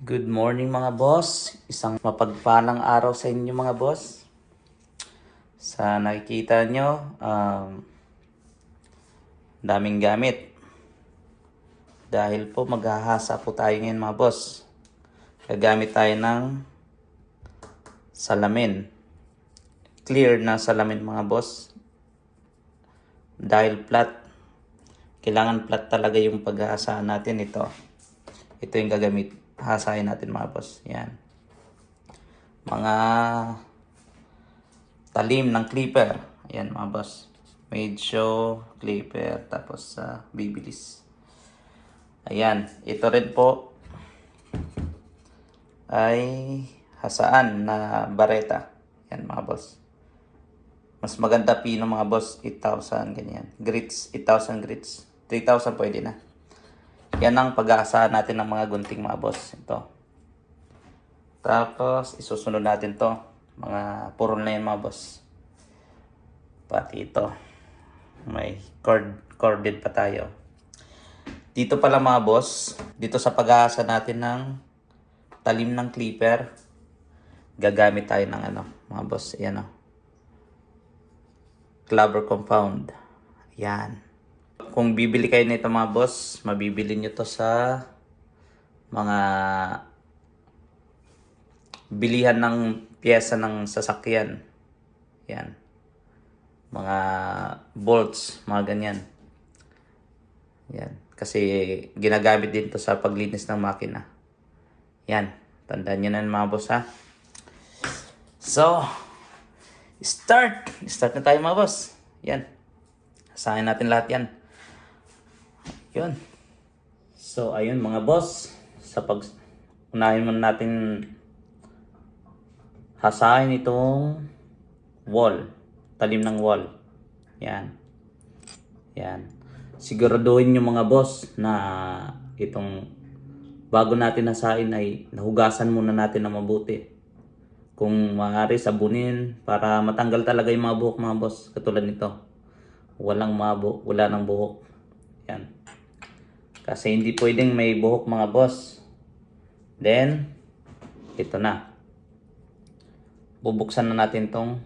Good morning mga boss. Isang mapagpalang araw sa inyo mga boss. Sa nakikita nyo, um, daming gamit. Dahil po maghahasa po tayo ngayon mga boss. Gagamit tayo ng salamin. Clear na salamin mga boss. Dahil flat. Kailangan flat talaga yung paghahasaan natin ito. Ito yung gagamit. Hasahin natin mga boss. Yan. Mga talim ng clipper. Ayan mga boss. Medyo clipper tapos sa bibilis. Ayan. Ito rin po ay hasaan na bareta. Yan mga boss. Mas maganda pino mga boss, 8,000 ganyan. Grits, 8,000 grits. 3,000 pwede na. Yan ang pag-aasahan natin ng mga gunting mga boss. Ito. Tapos, isusunod natin to. Mga purol na yan mga boss. Pati ito. May cord, corded pa tayo. Dito pala mga boss, dito sa pag-aasa natin ng talim ng clipper, gagamit tayo ng ano, mga boss, yan o. Clover compound. Yan. Kung bibili kayo nito mga boss, mabibili nyo to sa mga bilihan ng pyesa ng sasakyan. Yan. Mga bolts, mga ganyan. Yan. Kasi ginagamit din to sa paglinis ng makina. Yan. Tandaan nyo na mga boss ha. So, start! Start na tayo mga boss. Yan. Asahin natin lahat yan. Yun. So, ayun mga boss. Sa pag... Unahin muna natin hasahin itong wall. Talim ng wall. Yan. Yan. Siguraduhin yung mga boss na itong bago natin hasain ay nahugasan muna natin na mabuti. Kung maaari sabunin para matanggal talaga yung mga buhok mga boss. Katulad nito. Walang mga buhok, wala ng buhok. Yan. Kasi hindi pwedeng may buhok mga boss. Then, ito na. Bubuksan na natin tong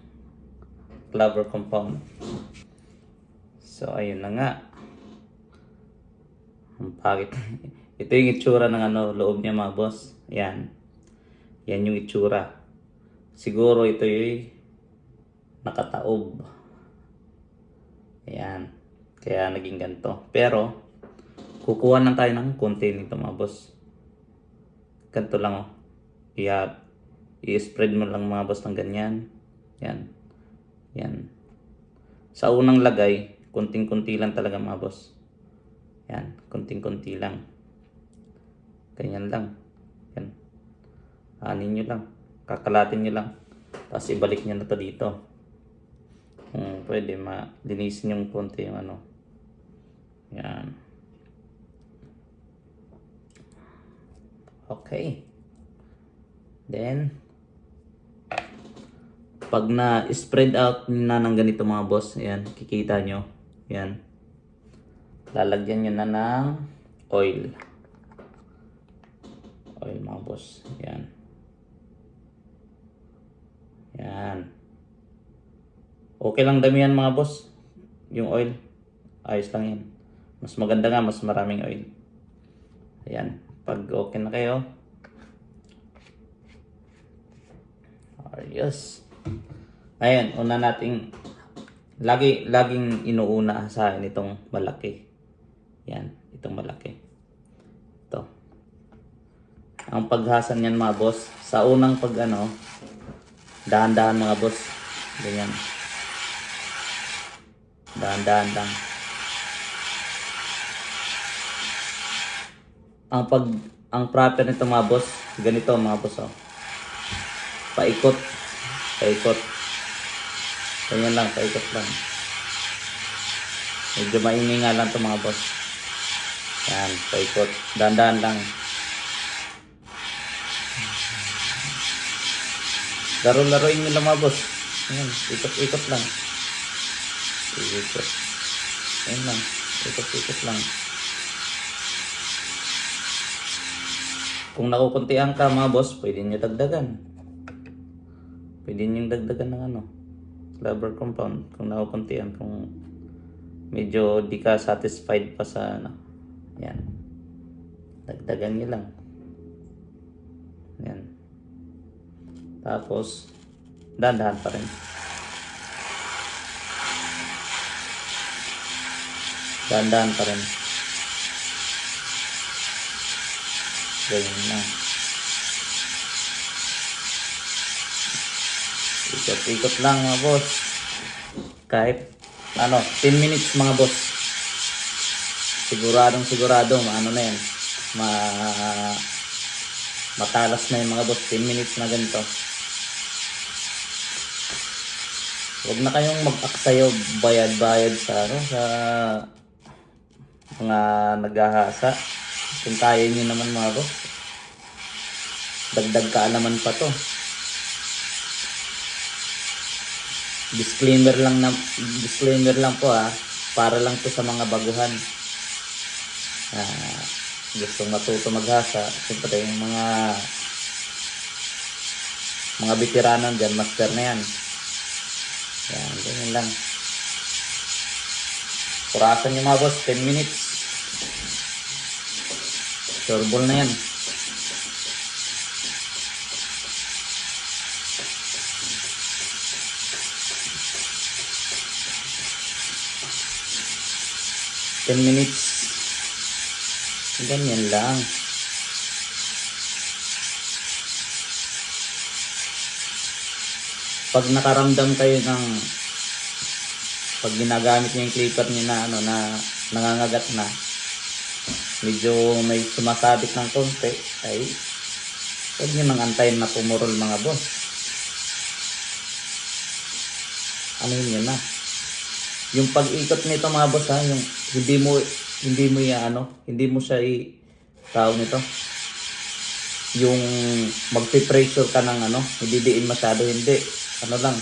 clover compound. So, ayun na nga. Ang. Ito yung itsura ng ano, loob niya mga boss. Yan. Yan yung itsura. Siguro ito yung nakataob. Ayan. Kaya naging ganito. Pero, kukuha lang tayo ng konti nito mga boss. Ganito lang oh. I-spread mo lang mga boss ng ganyan. Yan. Yan. Sa unang lagay, kunting-kunti lang talaga mga boss. Yan, kunting-kunti lang. Ganyan lang. Yan. Anin nyo lang. Kakalatin nyo lang. Tapos ibalik nyo na to dito. Kung pwede, ma-linisin yung konti yung ano. Yan. Okay. Then, pag na-spread out na ng ganito mga boss, ayan, kikita nyo. Ayan. Lalagyan nyo na ng oil. Oil mga boss. Ayan. Ayan. Okay lang damihan mga boss. Yung oil. Ayos lang yan. Mas maganda nga, mas maraming oil. Ayan. Pag okay na kayo. Ayos. Ayan, una nating lagi laging inuuna sa akin itong malaki. Yan, itong malaki. Ito. Ang paghasan niyan mga boss, sa unang pag ano, dahan-dahan mga boss. Ganyan. Dahan-dahan lang. Ang pag ang proper nito mga boss, ganito mga boss oh. Paikot. Paikot. Ganyan lang, paikot lang. Medyo maingay nga lang to mga boss. Yan, paikot. Dandan lang. Laro-laroin nyo lang mga boss. Yan, ikot-ikot lang. Ikot. Yan lang. Ikot-ikot lang. Kung nakukuntian ka mga boss, pwede nyo dagdagan. Pwede nyo dagdagan ng ano, rubber compound. Kung nakukuntian, kung medyo di ka satisfied pa sa ano. Yan. Dagdagan nyo lang. Yan. Tapos, dahan pa rin. Dahan-dahan pa rin. Ganyan na. Ikot-ikot lang mga boss. Kahit ano, 10 minutes mga boss. Siguradong sigurado, ano na yan. Ma matalas na yung mga boss. 10 minutes na ganito. Huwag na kayong mag-aksayo bayad-bayad sa ano sa mga naghahasa. Kung kaya nyo naman mga boss. Dagdag kaalaman pa to. Disclaimer lang na disclaimer lang po ha. Para lang to sa mga baguhan. Ah, gustong matuto maghasa. Siyempre yung mga mga veteranan dyan, master na yan. Yan, ganyan lang. Kurasan nyo mga boss, 10 minutes. Sure ball na yan. Ten minutes. Ganyan lang. Pag nakaramdam kayo ng pag ginagamit niyo yung clipper niyo na ano na nangangagat na medyo may sumasabit ng konti. Ay huwag niyo nang antayin na pumurol mga boss. Ano yun na yung pag-ikot nito mga boss ha yung hindi mo hindi mo ya ano hindi mo siya i tao nito? Yung magpi-pressure ka ng ano hindi diin masyado hindi. Ano lang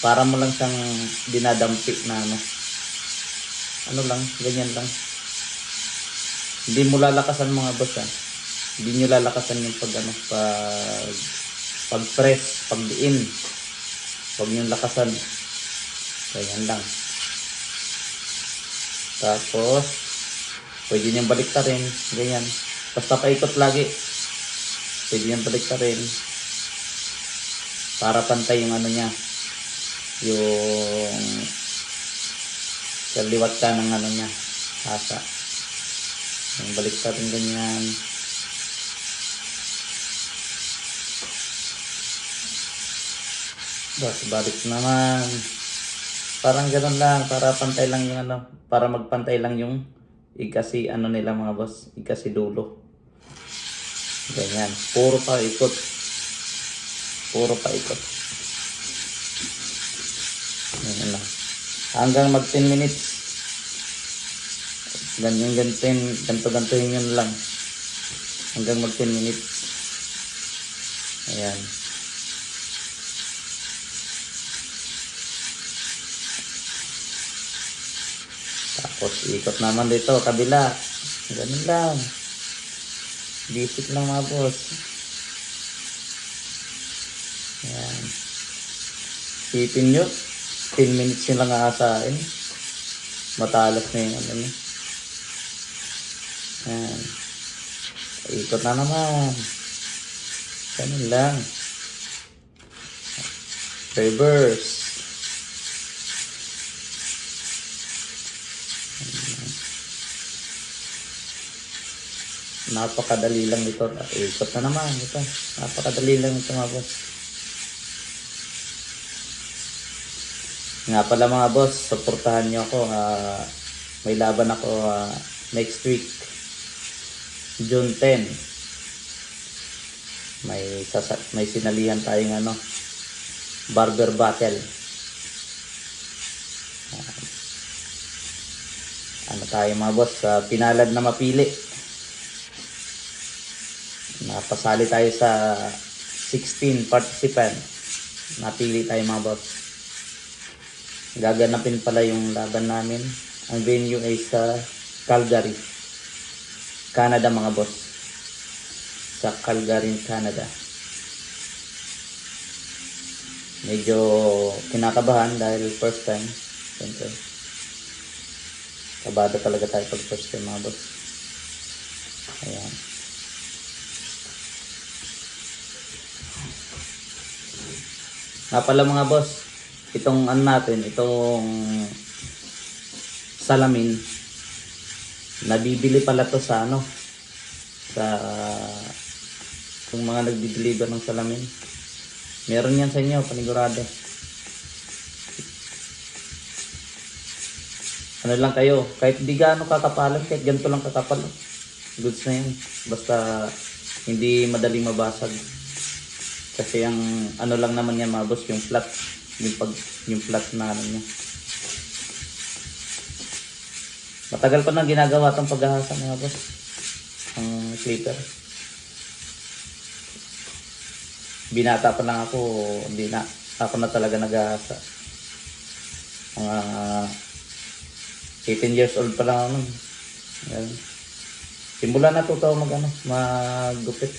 para mo lang siyang dinadampi na ano. Ano lang ganyan lang hindi mo lalakasan mga boss ha hindi nyo lalakasan yung pag ano pag pag press pag diin huwag nyo lakasan. Ganyan lang. Tapos pwede nyo balikta rin ganyan. Basta paikot lagi. Pwede nyo balikta rin para pantay yung ano niya yung kaliwat ka ng ano niya hasa yung balikta rin ganyan Bas, balik naman. Parang ganun lang, para pantay lang yung ano, para magpantay lang yung ikasi ano nila mga boss, ikasi dulo. Ganyan, puro pa ikot. Puro pa ikot. Ganyan lang. Hanggang mag 10 minutes. Ganyan, ganyan, ganto, ganto yun lang. Hanggang mag 10 minutes. Ayan. Tapos ikot naman dito, kabila. Ganun lang. Basic lang mga boss. Yan. Sipin nyo. 10 minutes nyo lang aasain. Matalas na yung ano nyo. Yan. Ikot na naman. Ganun lang. Reverse. Napakadali lang ito. Ikot na naman ito. Napakadali lang ito mga boss. Nga pala mga boss, suportahan niyo ako. ah, may laban ako ah, next week. June 10. May sasa may sinalihan tayong ano barber battle. Ah, ano tayo mga boss, sa pinalad na mapili. Napasali tayo sa 16 participant. Napili tayo mga boss. Gaganapin pala yung laban namin. Ang venue ay sa Calgary, Canada mga boss. sa Calgary, Canada. Medyo kinakabahan dahil first time. Siyempre. Kabado talaga tayo pag first time mga boss. Ayan. Nga pala mga boss, itong ano natin, itong salamin, nabibili pala to sa ano, sa yung mga nagdi-deliver ng salamin. Meron yan sa inyo, panigurado. Ano lang kayo, kahit di gaano kakapalan, kahit ganito lang kakapal. Goods na yan. Basta hindi madaling mabasag. Kasi ang ano lang naman yan mga boss, yung flat. Yung, pag, yung flat na ano niya. Matagal pa na ginagawa itong paghahasa mga boss. Ang clipper. Binata pa lang ako, hindi na. Ako na talaga naghahasa. Mga 18 years old pa lang ako nun. Yan. Simula na to mag ano, maggupit.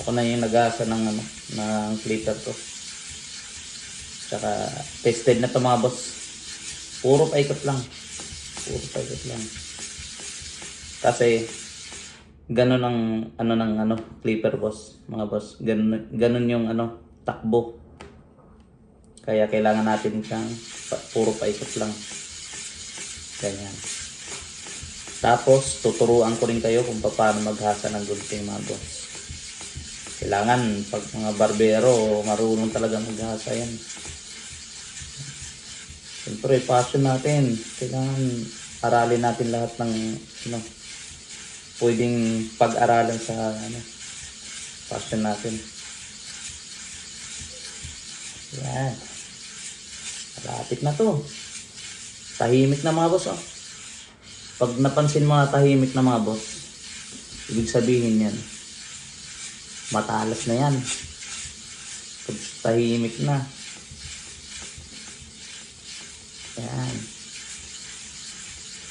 Ako na yung nag-asa ng ano, ng clipper ko. Tsaka tested na to mga boss. Puro paikot lang. Puro paikot lang. Kasi ganun ang ano ng ano clipper boss, mga boss. Ganun, ganun yung ano takbo. Kaya kailangan natin siyang puro paikot lang. Ganyan. Tapos, tuturuan ko rin kayo kung paano maghasa ng gunting mga boss. Kailangan, pag mga barbero, marunong talaga maghasa yan. Siyempre, passion natin. Kailangan aralin natin lahat ng, ano, pwedeng pag-aralan sa, ano, passion natin. Yan. Malapit na to. Tahimik na mga boss, oh. Pag napansin mo na tahimik na mga boss, ibig sabihin yan, matalas na yan. Pag tahimik na. Yan.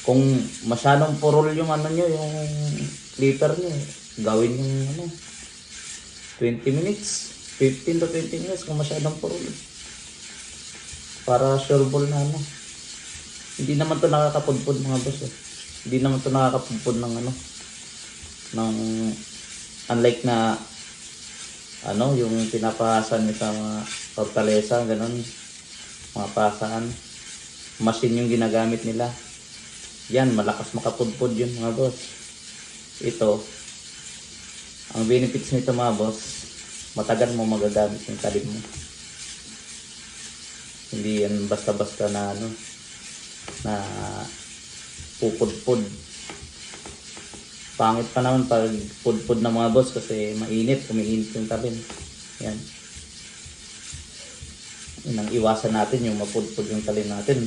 Kung masyadong purol yung ano nyo, yung clipper nyo, gawin yung ano, 20 minutes, 15 to 20 minutes kung masyadong purol. Para sure ball na ano. Hindi naman to nakakapudpud mga boss eh. Hindi naman to nakakapudpud ng ano, ng unlike na ano, yung pinapahasan nyo sa mga fortaleza, ganun, mga pasahan, machine yung ginagamit nila. Yan, malakas makapudpud yun mga boss. Ito, ang benefits nito mga boss, matagal mo magagamit yung talib mo. Hindi yan basta-basta na ano, na pupudpud. Pangit pa naman pag pudpud ng mga boss kasi mainit, umiinit yung talib. Yan. Yun ang iwasan natin yung mapudpud yung talim natin.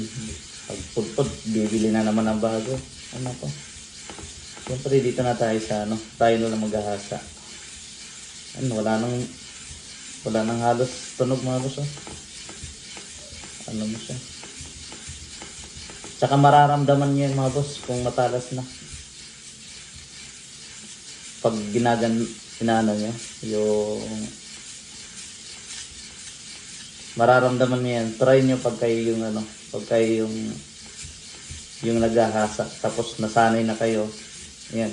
Pag pudpud, bibili na naman ng bago. Ano to? Siyempre dito na tayo sa ano, tayo na lang maghahasa. Ano, wala nang wala nang halos tunog mga boss. Oh. Ano mo siya? Tsaka mararamdaman niyo yan mga boss kung matalas na. Pag ginagan, inaano niyo, yung mararamdaman niyo yan. Try niyo pag kayo yung ano, pag kayo yung yung naghahasa tapos nasanay na kayo. Yan.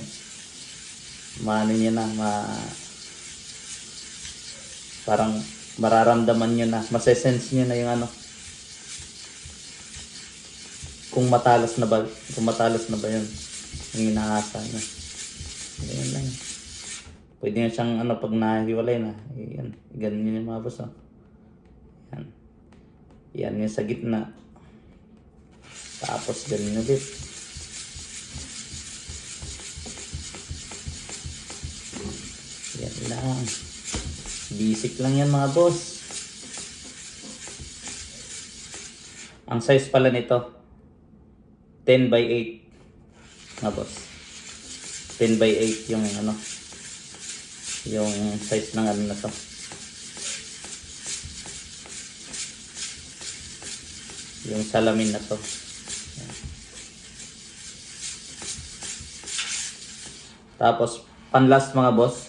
Maano niyo na, ma parang mararamdaman niyo na, masesense niyo na yung ano kung matalas na ba, kung matalas na ba yun yung inaasa niyo. Ganyan lang. Pwede nga siyang ano pag nahiwalay na. Yan. Ganyan yung mga boss. Oh. Yan. Yung sa gitna. Tapos ganyan ulit. Yan lang. Basic lang yan mga boss. Ang size pala nito, 10 by 8. Mga boss. 10 by 8 yung ano, yung size ng ano na to. Yung salamin na to. Tapos, panlast mga boss,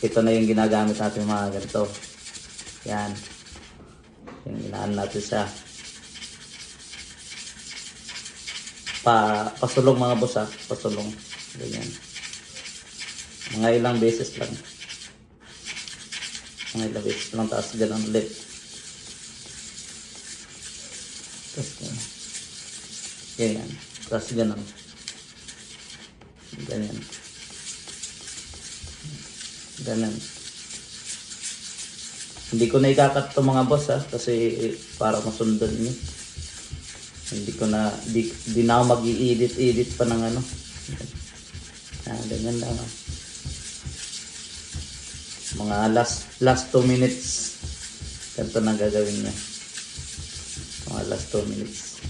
ito na yung ginagamit natin mga ganito. Yan. Yung inaan natin siya. Pa, pasulong mga boss ha. Pasulong. Ganyan. Mga ilang beses lang. Mga ilang beses lang. Tapos ganun ulit. Tapos. Ganyan. Tapos ganun. Ganyan. Ganun. Hindi ko na ikakat to mga boss ha. Kasi para masundan niyo. Hindi ko na, di, di na ako mag-i-edit-edit pa ng ano. Ah, ganyan lang. ah. Mga last, last 2 minutes. Ganito na gagawin niya. 2 minutes.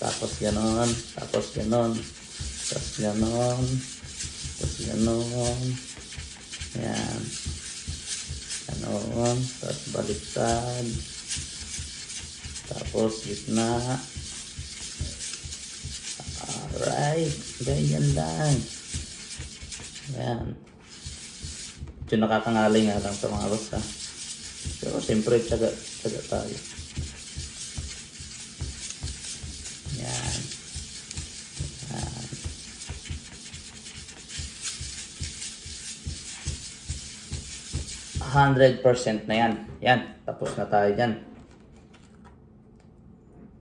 Tapos ganon, tapos ganon, tapos ganon, tapos ganon. Yan. Ganon, tapos baliktad. Tapos gitna. Alright, ganyan lang. Yan. Medyo nakakangalay nga lang sa mga boss ha. Pero siyempre, tsaga, tsaga tayo. Yan. Yan. Hundred percent na yan. Yan. Tapos na tayo dyan.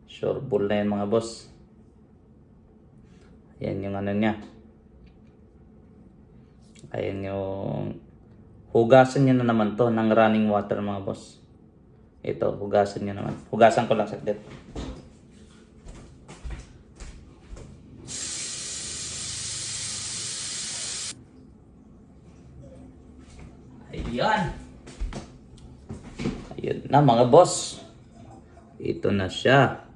Sure bull na yan mga boss. Yan yung ano niya. Ayan yung hugasan niya na naman to ng running water mga boss. Ito, hugasan niya naman. Hugasan ko lang saglit. Ayan. Ayun na mga boss. Ito na siya.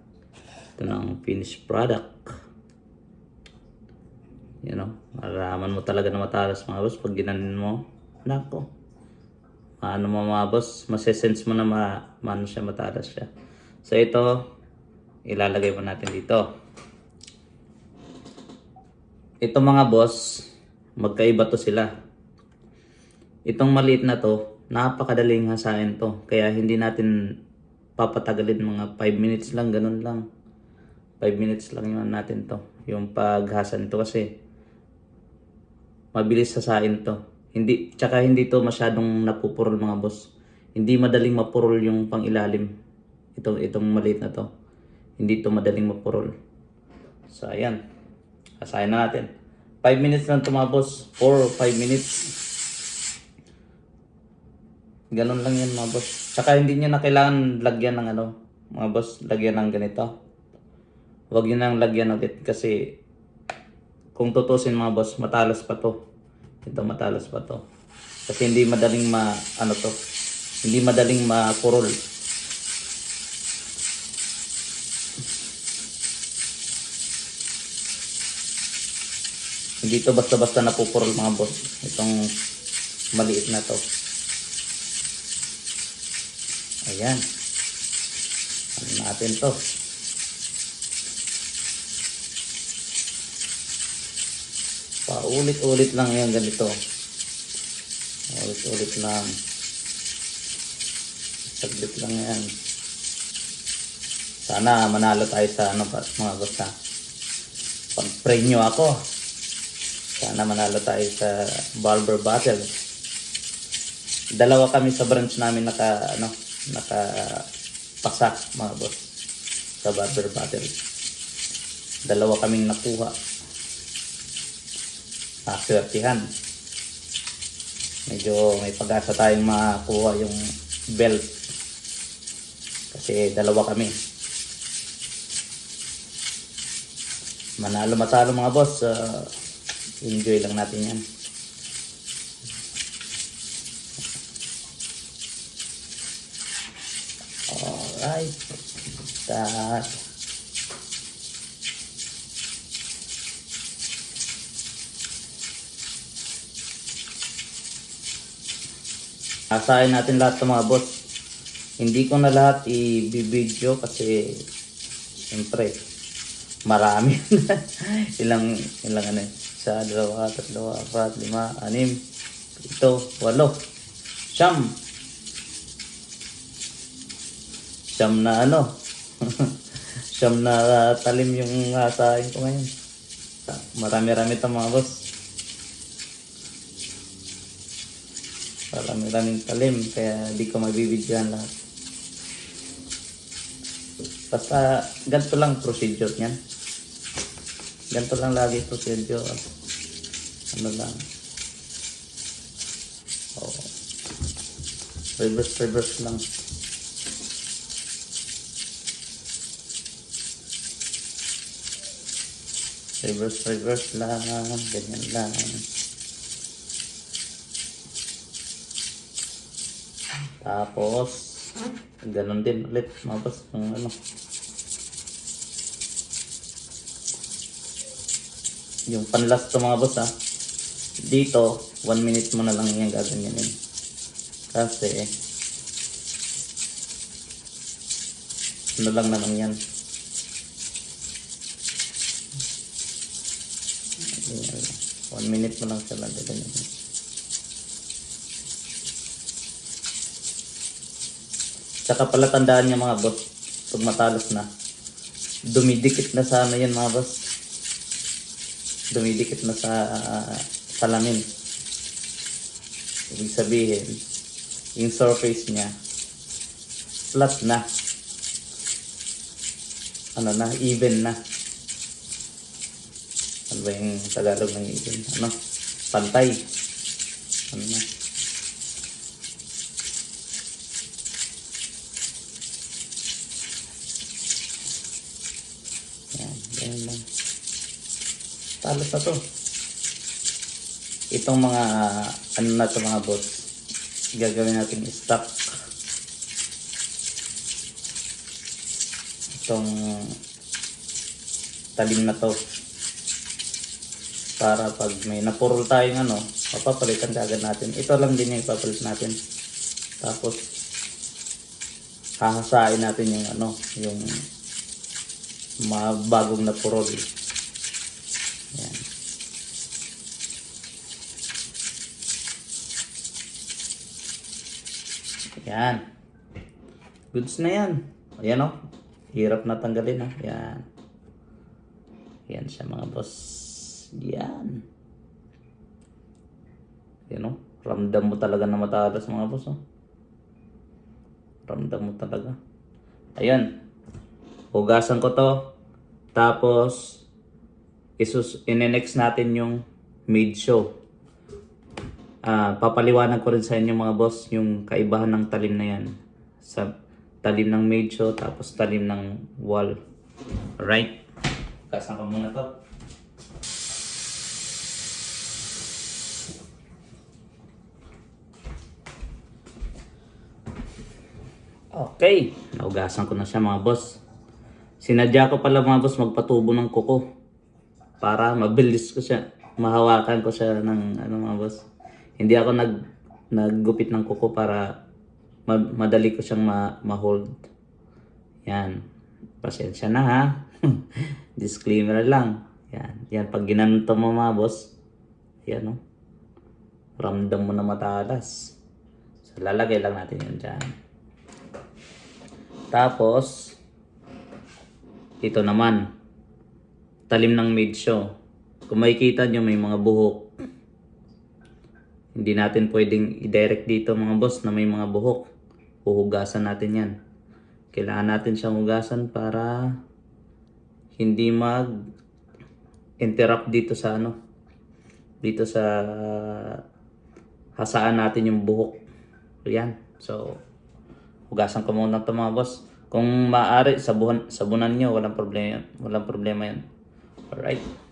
Ito na ang finished product. You know, maraman mo talaga na matalas mga boss pag ginanin mo. Nako. Ano mo mga boss, masesense mo na ma, maano siya matalas siya. So ito, ilalagay mo natin dito. Ito mga boss, magkaiba to sila. Itong maliit na to, napakadaling hasain to. Kaya hindi natin papatagalin mga 5 minutes lang, ganun lang. 5 minutes lang yun natin to. Yung paghasa nito kasi mabilis hasain to. Hindi, tsaka hindi to masyadong napupurol mga boss. Hindi madaling mapurol yung pangilalim. Ito, itong maliit na to. Hindi to madaling mapurol. So, ayan. Hasain na natin. 5 minutes lang to mga boss. 4 or 5 minutes. Ganon lang yan mga boss. Tsaka hindi nyo na kailangan lagyan ng ano, mga boss, lagyan ng ganito. Huwag nyo nang lagyan ulit kasi kung tutusin mga boss, matalas pa to. Ito matalas pa to. Kasi hindi madaling ma, ano to, hindi madaling mapurol. Hindi to basta-basta napupurol mga boss. Itong maliit na to. Ayan. Ano natin to. Paulit-ulit lang yan ganito. Ulit-ulit lang. Saglit lang yan. Sana manalo tayo sa ano pa, mga basta. Pag-pray nyo ako. Sana manalo tayo sa barber battle. Dalawa kami sa branch namin naka ano, naka pasak mga boss sa barber battle. Dalawa kaming nakuha. Naswertihan. Medyo may pag-asa tayong makakuha yung belt. Kasi dalawa kami. Manalo matalo mga boss. ah, enjoy lang natin yan. Alright. That. Asahin natin lahat ng mga boss. Hindi ko na lahat i-video kasi siyempre Marami. ilang, ilang ano eh. Isa, dalawa, tatlo, apat, lima, anim, ito, walo. Siyam. Siyam na ano. Siyam na ah, talim yung hasain ko ngayon. Marami-rami ito mga boss. Marami-raming talim, kaya di ko mabibigyan lahat. Basta ganito lang procedure niyan. Ganito lang lagi procedure. Ano lang. Oh. Reverse, reverse lang. Reverse, reverse lang. Ganyan lang. Tapos, ganun din ulit. Mabas ng ano. Yung panlast to mga boss ha. Dito, 1 minute mo na lang yan gaganyanin. Kasi, ano lang naman yan. One minute mo lang siya lang gaganyanin. Tsaka pala tandaan niya mga boss, pag matalas na, dumidikit na sa ano yan mga boss. Dumidikit na sa ah, salamin. Ibig sabihin, yung surface niya, flat na. Ano na, even na. Ano ba yung Tagalog ng even? Ano? Pantay. Ano na? Yan, ganyan lang. Talos na to. Itong mga, ano na to mga boss, gagawin natin stock. Itong talim na to. Para pag may napurol tayong ano, mapapalitan ka agad natin. Ito lang din yung ipapalit natin. Tapos, hahasain natin yung ano, yung mga bagong na purol. Yan. Goods na yan. Ayan o. Hirap na tanggalin o. Yan. Yan siya mga boss. Yan. Yan o. Ramdam mo talaga na matalas mga boss o. Ramdam mo talaga. Ayan. Hugasan ko to. Tapos, isus inenext natin yung made Ah, papaliwanag ko rin sa inyo mga boss yung kaibahan ng talim na yan. Sa talim ng show tapos talim ng wall. Alright? Hugasan ko muna to. Okay, naugasan ko na siya mga boss. Sinadya ko pala mga boss magpatubo ng kuko para mabilis ko siya, mahawakan ko siya ng ano mga boss. Hindi ako nag naggupit ng kuko para ma- madali ko siyang ma- ma-hold. Yan. Pasensya na ha. Disclaimer lang. Yan. Yan. Pag ginanto mo mga boss, yan o. Ramdam mo na matalas. So, lalagay lang natin yun dyan. Tapos, ito naman, talim ng mid show. Kung makikita nyo may mga buhok. Hindi natin pwedeng i-direct dito mga boss na may mga buhok. Huhugasan natin yan. Kailangan natin siyang hugasan para hindi mag interrupt dito sa ano dito sa hasaan natin yung buhok. Yan. So, hugasan ko muna ito mga boss. Kung maaari, sabuhan, sabunan nyo, walang problema, walang problema yan. Alright.